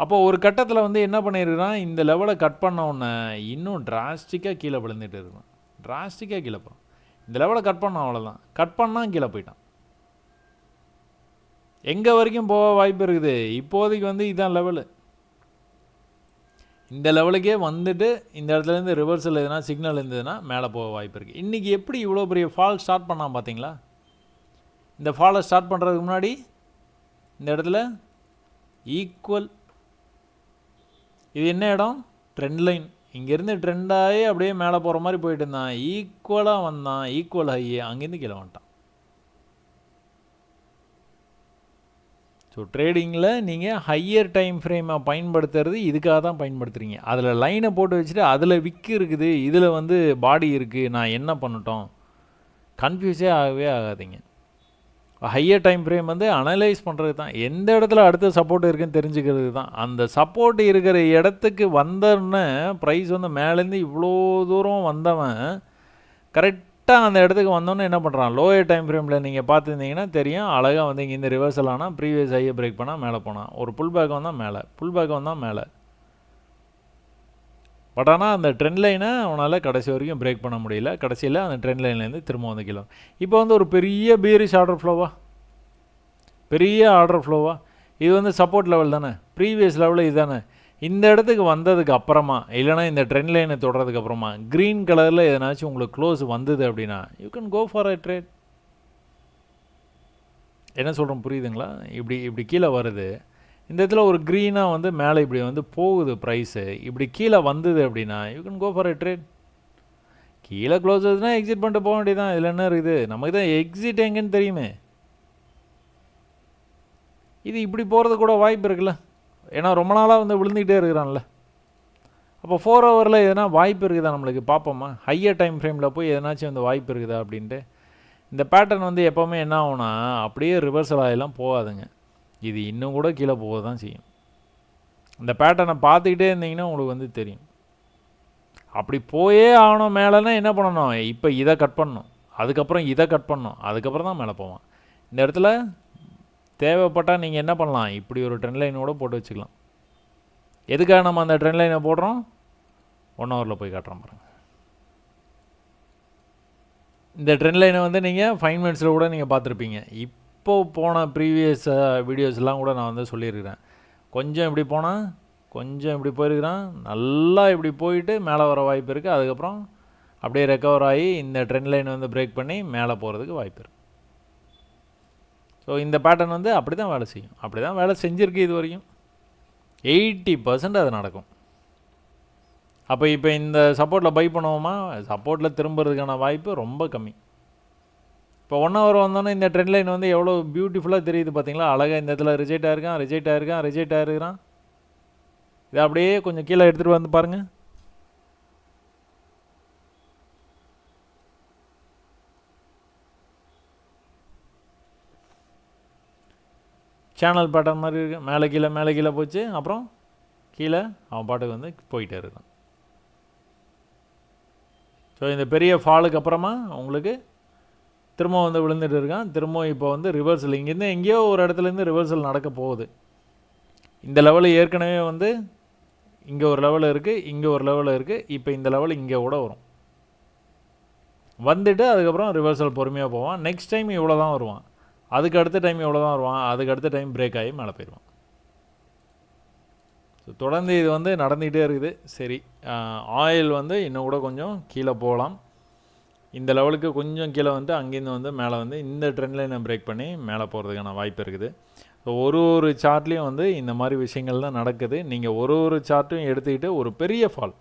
அப்போ ஒரு கட்டத்தில் வந்து என்ன பண்ணியிருக்கிறான் இந்த லெவலை கட் பண்ண உடனே இன்னும் டிராஸ்டிக்காக கீழே விழுந்துட்டு இருக்கிறான் டிராஸ்டிக்காக கீழே போகிறான் இந்த லெவலை கட் பண்ணான் அவ்வளோதான் கட் பண்ணால் கீழே போயிட்டான். எங்கே வரைக்கும் போக வாய்ப்பு இருக்குது? இப்போதைக்கு வந்து இதுதான் லெவலு இந்த லெவலுக்கே வந்துட்டு இந்த இடத்துலேருந்து ரிவர்சல் எதுனா சிக்னல் இருந்ததுன்னா மேலே போக வாய்ப்பு இருக்குது இன்றைக்கி எப்படி இவ்வளோ பெரிய ஃபால் ஸ்டார்ட் பண்ணான் பார்த்தீங்களா? இந்த ஃபாலை ஸ்டார்ட் பண்ணுறதுக்கு முன்னாடி இந்த இடத்துல ஈக்குவல் இது என்ன இடம்? ட்ரெண்ட் லைன் இங்கேருந்து ட்ரெண்டாகி அப்படியே மேலே போகிற மாதிரி போயிட்டு இருந்தான். ஈக்குவலாக வந்தான். ஈக்குவல் ஆகி அங்கேருந்து கீழே வந்துட்டான். ஸோ ட்ரேடிங்கில் நீங்கள் ஹையர் டைம் ஃப்ரேமை பயன்படுத்துறது இதுக்காக தான் பயன்படுத்துகிறீங்க அதில் லைனை போட்டு வச்சுட்டு அதில் விக்கு இருக்குது. இதில் வந்து பாடி இருக்குது நான் என்ன பண்ணட்டும்? கன்ஃபியூஸே ஆகவே ஆகாதீங்க. ஹையர் டைம் ஃப்ரேம் வந்து அனலைஸ் பண்ணுறது தான். எந்த இடத்துல அடுத்த சப்போர்ட் இருக்குன்னு தெரிஞ்சுக்கிறது தான். அந்த சப்போர்ட் இருக்கிற இடத்துக்கு வந்தோன்னே ப்ரைஸ் வந்து மேலேருந்து இவ்வளோ தூரம் வந்தவன் கரெக்டாக அந்த இடத்துக்கு வந்தோன்னே என்ன பண்ணுறான் லோயர் டைம் ஃப்ரேமில் நீங்கள் பார்த்துருந்தீங்கன்னா தெரியும். அழகாக வந்து இங்கே இந்த ரிவர்சல் ஆனால் ப்ரீவியஸ் ஹையை பிரேக் பண்ணால் மேலே போனான். ஒரு புல் பேக் வந்தால் மேலே. புல் பேக் வந்தால் மேலே. பட் ஆனால் அந்த ட்ரெண்ட் லைனை அவனால் கடைசி வரைக்கும் பிரேக் பண்ண முடியல. கடைசியில் அந்த ட்ரெண்ட் லைன்லேருந்து திரும்ப வந்து கீழே இப்போ வந்து ஒரு பெரிய பீரிஷ் ஆர்டர் ஃப்ளோவா பெரிய ஆர்டர் ஃப்ளோவா இது வந்து சப்போர்ட் லெவல் தானே? ப்ரீவியஸ் லெவலில் இது தானே இந்த இடத்துக்கு வந்ததுக்கு அப்புறமா இல்லைனா இந்த ட்ரெண்ட் லைனை தொடர்றதுக்கு அப்புறமா க்ரீன் கலரில் எதனாச்சும் உங்களுக்கு க்ளோஸ் வந்தது அப்படின்னா you can go for a trade என்ன சொல்கிறோம் புரியுதுங்களா? இப்படி இப்படி கீழே வருது. இந்த இடத்துல ஒரு க்ரீனாக வந்து மேலே இப்படி வந்து போகுது ப்ரைஸு இப்படி கீழே வந்தது அப்படின்னா you can go for a trade கீழே க்ளோஸ் ஆகுதுன்னா எக்ஸிட் பண்ணிட்டு போக வேண்டியதான் இதில் என்ன இருக்குது? நமக்கு தான் எக்ஸிட் எங்கேன்னு தெரியுமே. இது இப்படி போகிறது கூட வாய்ப்பு இருக்குல்ல. ஏன்னா ரொம்ப நாளாக வந்து விழுந்துக்கிட்டே இருக்கிறான்ல. அப்போ ஃபோர் ஹவரில் எதனா வாய்ப்பு இருக்குதா நம்மளுக்கு? பார்ப்போமா. ஹையர் டைம் ஃப்ரேமில் போய் எதனாச்சும் வந்து வாய்ப்பு இருக்குதா அப்படின்ட்டு. இந்த பேட்டர்ன் வந்து எப்போவுமே என்ன ஆகும்னா அப்படியே ரிவர்சல் ஆகிலாம் போகாதுங்க. இது இன்னும் கூட கீழே போக தான் செய்யும். இந்த பேட்டர்னை பார்த்துக்கிட்டே இருந்தீங்கன்னா உங்களுக்கு வந்து தெரியும். அப்படி போயே ஆகணும் மேலேனா என்ன பண்ணணும்? இப்போ இதை கட் பண்ணணும். அதுக்கப்புறம் இதை கட் பண்ணணும். அதுக்கப்புறம் தான் மேலே போவான் இந்த இடத்துல தேவைப்பட்டால் நீங்கள் என்ன பண்ணலாம்? இப்படி ஒரு ட்ரெண்ட் லைனோட போட்டு வச்சுக்கலாம். எதுக்காக நம்ம அந்த ட்ரெண்ட் லைனை போடுறோம்? ஒன் ஹவரில் போய் காட்டுறோம் பாருங்கள் இந்த ட்ரெண்ட் லைனை வந்து நீங்கள் ஃபைவ் மினிட்ஸில் கூட நீங்கள் பார்த்துருப்பீங்க. இப் இப்போ போன ப்ரீவியஸ் வீடியோஸ்லாம் கூட நான் வந்து சொல்லியிருக்கிறேன். கொஞ்சம் இப்படி போனால் கொஞ்சம் இப்படி போயிருக்கிறான் நல்லா இப்படி போயிட்டு மேலே வர வாய்ப்பு இருக்குது அதுக்கப்புறம் அப்படியே ரெக்கவர் ஆகி இந்த ட்ரெண்ட் லைன் வந்து பிரேக் பண்ணி மேலே போகிறதுக்கு வாய்ப்பு இருக்குது ஸோ இந்த பேட்டர்ன் வந்து அப்படி தான் வேலை செய்யும். அப்படி தான் வேலை செஞ்சுருக்கு இது வரைக்கும். எயிட்டி பர்சன்ட் அது நடக்கும். அப்போ இப்போ இந்த சப்போர்ட்டில் பை பண்ணுவோமா? சப்போர்ட்டில் திரும்புறதுக்கான வாய்ப்பு ரொம்ப கம்மி. இப்போ ஒன் ஹவர் வந்தோன்னே இந்த ட்ரெண்ட் லைன் வந்து எவ்வளோ பியூட்டிஃபுல்லாக தெரியுது பார்த்தீங்களா? அழகாக இந்த இடத்துல ரிஜெக்ட் ஆயிருக்கான் ரிஜெக்ட் ஆயிருக்கான் ரிஜெக்ட் ஆயிருக்கிறான். இதை அப்படியே கொஞ்சம் கீழே எடுத்துகிட்டு வந்து பாருங்கள் சேனல் பேட்டர்ன் மாதிரி இருக்குது மேலே கீழே மேலே கீழே போச்சு. அப்புறம் கீழே அவன் பாட்டுக்கு வந்து போயிட்டே இருக்கான். ஸோ இந்த பெரிய ஃபாலுக்கு அப்புறமா உங்களுக்கு திரும்ப வந்து விழுந்துட்டு இருக்கான். திரும்ப இப்போ வந்து ரிவர்சல் இங்கேருந்து எங்கேயோ ஒரு இடத்துலேருந்து ரிவர்சல் நடக்க போகுது. இந்த லெவலு ஏற்கனவே வந்து இங்கே ஒரு லெவல் இருக்குது இங்கே ஒரு லெவல் இருக்குது இப்போ இந்த லெவல் இங்கே கூட வரும். வந்துட்டு அதுக்கப்புறம் ரிவர்சல் பொறுமையாக போவான். நெக்ஸ்ட் டைம் இவ்வளோ தான் வருவான். அதுக்கு அடுத்த டைம் இவ்வளோ தான் வருவான். அதுக்கு அடுத்த டைம் பிரேக் ஆகி மேலே போயிடுவான். ஸோ தொடர்ந்து இது வந்து நடந்துக்கிட்டே இருக்குது. சரி ஆயில் வந்து இன்னும் கூட கொஞ்சம் கீழே போகலாம். இந்த லெவலுக்கு கொஞ்சம் கீழே வந்து அங்கேருந்து வந்து மேலே வந்து இந்த ட்ரெண்ட் லைனை பிரேக் பண்ணி மேலே போகிறதுக்கான வாய்ப்பு இருக்குது. ஸோ ஒரு ஒரு சார்ட்லேயும் வந்து இந்த மாதிரி விஷயங்கள் தான் நடக்குது. நீங்கள் ஒரு ஒரு சார்ட்டையும் எடுத்துக்கிட்டு ஒரு பெரிய ஃபால்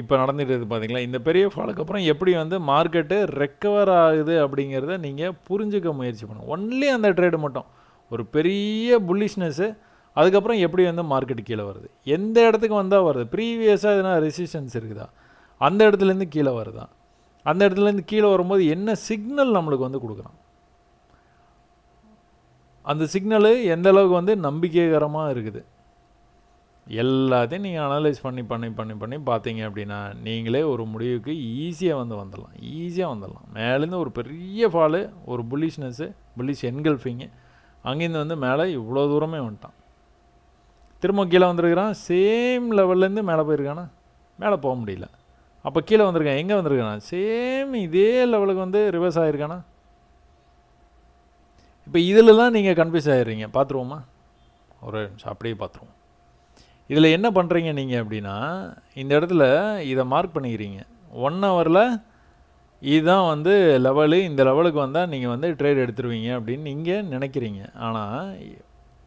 இப்போ நடந்துகிட்டு இருக்குது பார்த்தீங்களா இந்த பெரிய ஃபாலுக்கு அப்புறம் எப்படி வந்து மார்க்கெட்டு ரெக்கவர் ஆகுது அப்படிங்கிறத நீங்கள் புரிஞ்சுக்க முயற்சி பண்ணும் ஒன்லி அந்த ட்ரேடு மட்டும். ஒரு பெரிய புல்லிஷ்னஸ்ஸு அதுக்கப்புறம் எப்படி வந்து மார்க்கெட்டு கீழே வருது? எந்த இடத்துக்கு வந்தால் வருது? ப்ரீவியஸாக எதுனா ரெசிஸ்டன்ஸ் இருக்குதா? அந்த இடத்துலேருந்து கீழே வருதான் அந்த இடத்துலேருந்து கீழே வரும்போது என்ன சிக்னல் நம்மளுக்கு வந்து கொடுக்குறான்? அந்த சிக்னலு எந்த அளவுக்கு வந்து நம்பிக்கைகரமாக இருக்குது? எல்லாத்தையும் நீங்கள் அனலைஸ் பண்ணி பண்ணி பண்ணி பண்ணி பார்த்தீங்க அப்படின்னா நீங்களே ஒரு முடிவுக்கு ஈஸியாக வந்து வந்துடலாம். ஈஸியாக வந்துடலாம். மேலேருந்து ஒரு பெரிய ஃபாலு ஒரு புல்லிஷ்னஸ்ஸு புல்லிஷ் என்கல்ஃபிங்கு அங்கேருந்து வந்து மேலே இவ்வளோ தூரமே வந்துட்டான். திரும்ப கீழே வந்திருக்கிறான். சேம் லெவல்லேருந்து மேலே போயிருக்கானா? மேலே போக முடியல. அப்போ கீழே வந்திருக்கேன். எங்கே வந்திருக்கானா? சேம் இதே லெவலுக்கு வந்து ரிவர்ஸ் ஆகிருக்கானா இப்போ இதிலலாம் நீங்கள் கன்ஃபியூஸ் ஆகிடுறீங்க பார்த்துருவோமா ஒரு நிமிஷம் அப்படியே பார்த்துருவோம் இதில் என்ன பண்ணுறீங்க நீங்கள் அப்படின்னா இந்த இடத்துல இதை மார்க் பண்ணிக்கிறீங்க. ஒன் ஹவரில் இதுதான் வந்து லெவலு இந்த லெவலுக்கு வந்தால் நீங்கள் வந்து ட்ரேட் எடுத்துருவீங்க அப்படின்னு நீங்கள் நினைக்கிறீங்க. ஆனால்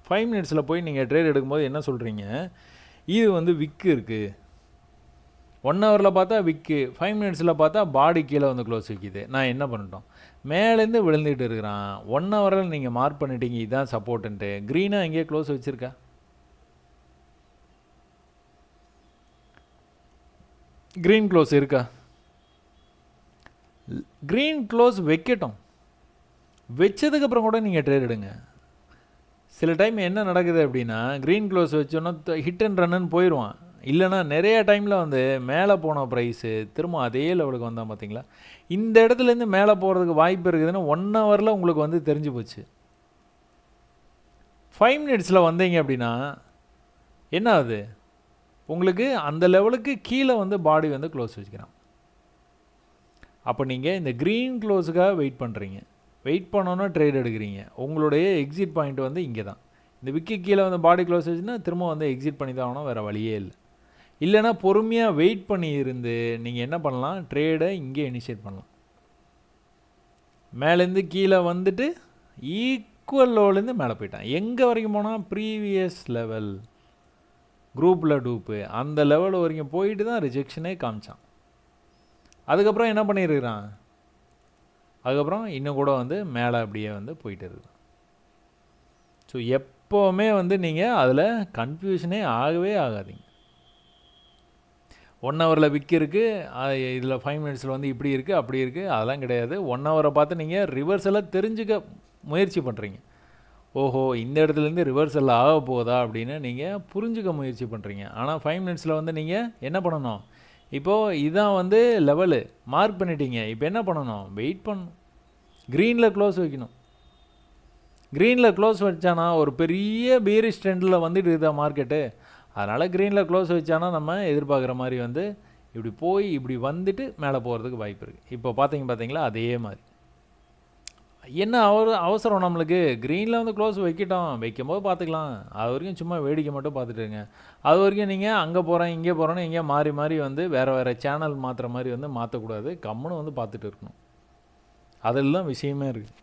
ஃபைவ் மினிட்ஸில் போய் நீங்கள் ட்ரேட் எடுக்கும்போது என்ன சொல்கிறீங்க இது வந்து விக்கு இருக்குது ஒன் ஹவரில் பார்த்தா விக்கு ஃபைவ் மினிட்ஸில் பார்த்தா பாடி கீழே வந்து க்ளோஸ் விற்கிது நான் என்ன பண்ணிட்டோம்? மேலேருந்து விழுந்துட்டு இருக்கிறான். ஒன் ஹவரில் நீங்கள் மார்க் பண்ணிட்டீங்க. இதுதான் சப்போர்ட்டுன்ட்டு க்ரீனாக எங்கேயே க்ளோஸ் வச்சுருக்கா? க்ரீன் க்ளோஸ் இருக்கா? க்ரீன் க்ளோஸ் வைக்கட்டும். வச்சதுக்கப்புறம் கூட நீங்கள் ட்ரேட் எடுங்க. சில டைம் என்ன நடக்குது அப்படின்னா க்ரீன் க்ளோஸ் வச்சோன்னா ஹிட் அண்ட் ரன்னு போயிடுவான் இல்லைனா நிறைய டைமில் வந்து மேலே போன ப்ரைஸு திரும்ப அதே லெவலுக்கு வந்தால் பார்த்தீங்களா இந்த இடத்துலேருந்து மேலே போகிறதுக்கு வாய்ப்பு இருக்குதுன்னு ஒன் ஹவரில் உங்களுக்கு வந்து தெரிஞ்சு போச்சு. ஃபைவ் மினிட்ஸில் வந்தீங்க அப்படின்னா என்ன ஆகுது? உங்களுக்கு அந்த லெவலுக்கு கீழே வந்து பாடி வந்து க்ளோஸ் வச்சுக்கிறான். அப்போ நீங்கள் இந்த க்ரீன் க்ளோஸுக்காக வெயிட் பண்ணுறீங்க வெயிட் பண்ணோன்னா ட்ரேட் எடுக்கிறீங்க. உங்களுடைய எக்ஸிட் பாயிண்ட் வந்து இங்கே தான் இந்த விக்கி கீழே வந்து பாடி க்ளோஸ் வச்சுன்னா திரும்ப வந்து எக்ஸிட் பண்ணி தான் ஆகணும் வேறு வழியே இல்லை. இல்லைனா பொறுமையாக வெயிட் பண்ணி இருந்து நீங்கள் என்ன பண்ணலாம்? ட்ரேடை இங்கே இனிஷியேட் பண்ணலாம். மேலேருந்து கீழே வந்துட்டு ஈக்குவல் லோலேருந்து மேலே போயிட்டான். எங்கே வரைக்கும் போனால் ப்ரீவியஸ் லெவல் குரூப்பில் டூப்பு அந்த லெவல் வரைக்கும் போயிட்டு தான் ரிஜெக்ஷனே காமிச்சான். அதுக்கப்புறம் என்ன பண்ணியிருக்கிறான்? அதுக்கப்புறம் இன்னும் கூட வந்து மேலே அப்படியே வந்து போயிட்டு இருக்குது ஸோ எப்போவுமே வந்து நீங்கள் அதில் கன்ஃபியூஷனே ஆகவே ஆகாதீங்க. ஒன் ஹவரில் விக் இருக்குது இதில் ஃபைவ் மினிட்ஸில் வந்து இப்படி இருக்குது அப்படி இருக்குது அதெல்லாம் கிடையாது. ஒன் ஹவரை பார்த்து நீங்கள் ரிவர்ஸெல்லாம் தெரிஞ்சுக்க முயற்சி பண்ணுறீங்க ஓஹோ இந்த இடத்துலேருந்து ரிவர்சல் ஆக போகுதா அப்படின்னு நீங்கள் புரிஞ்சுக்க முயற்சி பண்ணுறீங்க ஆனால் ஃபைவ் மினிட்ஸில் வந்து நீங்கள் என்ன பண்ணணும்? இப்போது இதான் வந்து லெவலு மார்க் பண்ணிட்டீங்க. இப்போ என்ன பண்ணணும்? வெயிட் பண்ணணும். க்ரீனில் க்ளோஸ் வைக்கணும். க்ரீனில் க்ளோஸ் வச்சானா ஒரு பெரிய பீரிஷ் ட்ரெண்டில் வந்துட்டு இருக்குதா மார்க்கெட்டு அதனால் க்ரீனில் க்ளோஸ் வச்சானா நம்ம எதிர்பார்க்குற மாதிரி வந்து இப்படி போய் இப்படி வந்துட்டு மேலே போகிறதுக்கு வாய்ப்பு இருக்குது இப்போ பார்த்தீங்க பார்த்தீங்களா? அதே மாதிரி. என்ன அவ அவசரம் நம்மளுக்கு? க்ரீனில் வந்து க்ளோஸ் வைக்கட்டும். வைக்கும்போது பார்த்துக்கலாம். அது வரைக்கும் சும்மா வேடிக்கை மட்டும் பார்த்துட்டுருங்க அது வரைக்கும் நீங்கள் அங்கே போகிறேன் இங்கே போகிறேன்னு இங்கே மாறி மாறி வந்து வேறு வேறு சேனல் மாற்றுற மாதிரி வந்து மாற்றக்கூடாது கம்முன்னு வந்து பார்த்துட்டு இருக்கணும். அதெல்லாம் விஷயமே இருக்குது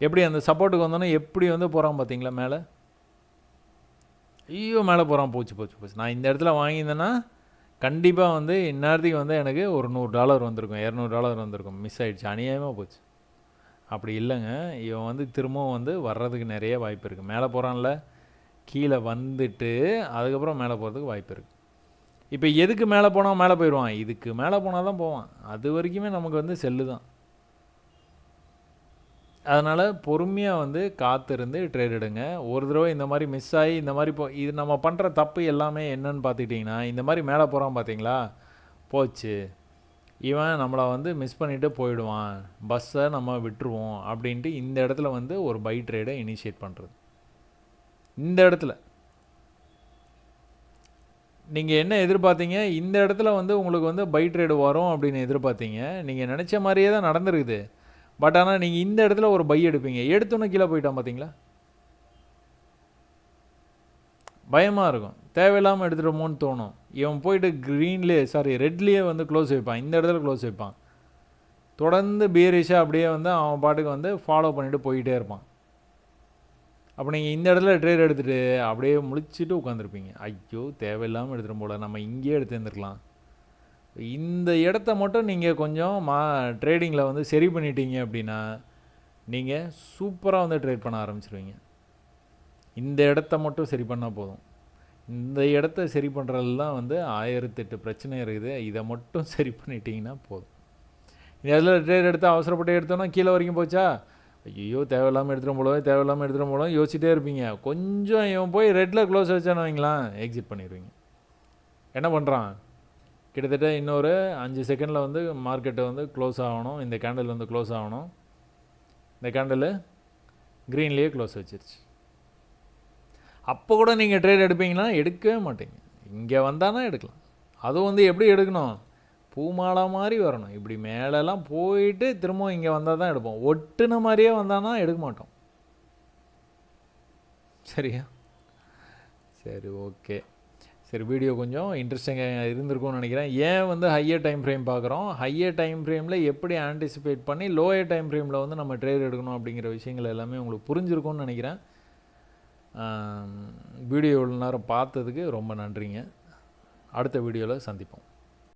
எப்படி அந்த சப்போர்ட்டுக்கு வந்தோன்னே எப்படி வந்து போகிறாங்க பார்த்தீங்களா மேலே? ஐயோ மேலே போகிறான் போச்சு போச்சு போச்சு. நான் இந்த இடத்துல வாங்கியிருந்தேன்னா கண்டிப்பாக வந்து இந்நேரத்துக்கு வந்து எனக்கு ஒரு நூறு டாலர் வந்திருக்கும் இரநூறு டாலர் வந்திருக்கும். மிஸ் ஆகிடுச்சு அநியாயமாக போச்சு. அப்படி இல்லைங்க. இவன் வந்து திரும்பவும் வந்து வர்றதுக்கு நிறைய வாய்ப்பு இருக்குது மேலே போகிறான்ல கீழே வந்துட்டு அதுக்கப்புறம் மேலே போகிறதுக்கு வாய்ப்பு இருக்குது இப்போ எதுக்கு மேலே போனால் மேலே போயிடுவான்? இதுக்கு மேலே போனால் தான் போவான். அது வரைக்குமே நமக்கு வந்து செல்லு தான். அதனால் பொறுமையாக வந்து காத்திருந்து ட்ரேட் எடுங்க. ஒரு தடவை இந்த மாதிரி மிஸ் ஆகி இந்த மாதிரி போ இது நம்ம பண்ணுற தப்பு எல்லாமே என்னன்னு பார்த்துக்கிட்டிங்கன்னா இந்த மாதிரி மேலே போகிறான் பார்த்தீங்களா? போச்சு. இவன் நம்மளை வந்து மிஸ் பண்ணிவிட்டு போயிடுவான். பஸ்ஸை நம்ம விட்டுருவோம் அப்படின்ட்டு இந்த இடத்துல வந்து ஒரு பை ட்ரேடை இனிஷியேட் பண்ணுறது இந்த இடத்துல. நீங்கள் என்ன எதிர்பார்த்தீங்க? இந்த இடத்துல வந்து உங்களுக்கு வந்து பை ட்ரேடு வரும் அப்படின்னு எதிர்பார்த்தீங்க. நீங்கள் நினச்ச மாதிரியே தான் நடந்திருக்குது. பட் ஆனால் நீங்கள் இந்த இடத்துல ஒரு பை எடுப்பீங்க. எடுத்தோன்னே கீழே போயிட்டான் பார்த்தீங்களா பயமாக இருக்கும். தேவையில்லாமல் எடுத்துகிட்டோமோன்னு தோணும். இவன் போயிட்டு க்ரீன்லேயே சாரி ரெட்லேயே வந்து க்ளோஸ் வைப்பான். இந்த இடத்துல க்ளோஸ் வைப்பான். தொடர்ந்து பீரிஷாக அப்படியே வந்து அவன் பாட்டுக்கு வந்து ஃபாலோ பண்ணிவிட்டு போயிட்டே இருப்பான். அப்போ நீங்கள் இந்த இடத்துல ட்ரேட் எடுத்துகிட்டு அப்படியே முழிச்சிட்டு உட்காந்துருப்பீங்க ஐயோ தேவையில்லாமல் எடுத்துகிட்டு போல. நம்ம இங்கேயே எடுத்து இந்த இடத்த மட்டும் நீங்கள் கொஞ்சம் மா ட்ரேடிங்கில் வந்து சரி பண்ணிட்டீங்க அப்படின்னா நீங்கள் சூப்பராக வந்து ட்ரேட் பண்ண ஆரம்பிச்சிருவீங்க. இந்த இடத்த மட்டும் சரி பண்ணால் போதும். இந்த இடத்த சரி பண்ணுறதுலாம் வந்து ஆயிரத்தெட்டு பிரச்சனை இருக்குது. இதை மட்டும் சரி பண்ணிட்டீங்கன்னா போதும். இந்த இடத்துல ட்ரேட் எடுத்து அவசரப்பட்டு எடுத்தோன்னா கீழே வரைக்கும் போச்சா? ஐயோ தேவையில்லாமல் எடுத்துகிட்டு போலவே தேவையில்லாமல் எடுத்துகிட்டு போலவும் யோசிச்சிட்டே இருப்பீங்க. கொஞ்சம் இவன் போய் ரெட்டில் க்ளோஸ் வச்சான்னு வைங்களேன் எக்ஸிட் பண்ணிடுவீங்க. என்ன பண்ணுறான் கிட்டத்தட்ட இன்னொரு அஞ்சு செகண்டில் வந்து மார்க்கெட்டு வந்து க்ளோஸ் ஆகணும். இந்த கேண்டில் வந்து க்ளோஸ் ஆகணும். இந்த கேண்டில் க்ரீன்லேயே க்ளோஸ் வச்சிருச்சு. அப்போ கூட நீங்கள் ட்ரேட் எடுப்பீங்கன்னா எடுக்கவே மாட்டீங்க. இங்கே வந்தானா எடுக்கலாம். அதுவும் வந்து எப்படி எடுக்கணும்? பூமாலை மாதிரி வரணும். இப்படி மேலெல்லாம் போயிட்டு திரும்பவும் இங்கே வந்தால் தான் எடுப்போம். ஒட்டுன மாதிரியே வந்தானா எடுக்க மாட்டோம். சரியா? சரி ஓகே சரி வீடியோ கொஞ்சம் இன்ட்ரெஸ்டிங்காக இருந்திருக்கும்னு நினைக்கிறேன். ஏன் வந்து ஹையர் டைம் ஃப்ரேம் பார்க்குறோம்? ஹையர் டைம் ஃப்ரேமில் எப்படி ஆன்டிசிபேட் பண்ணி லோயர் டைம் ஃப்ரேமில் வந்து நம்ம ட்ரேட் எடுக்கணும் அப்படிங்கிற விஷயங்கள் எல்லாமே உங்களுக்கு புரிஞ்சிருக்கும்னு நினைக்கிறேன். வீடியோ இவ்வளோ நேரம் பார்த்ததுக்கு ரொம்ப நன்றிங்க. அடுத்த வீடியோவில் சந்திப்போம்.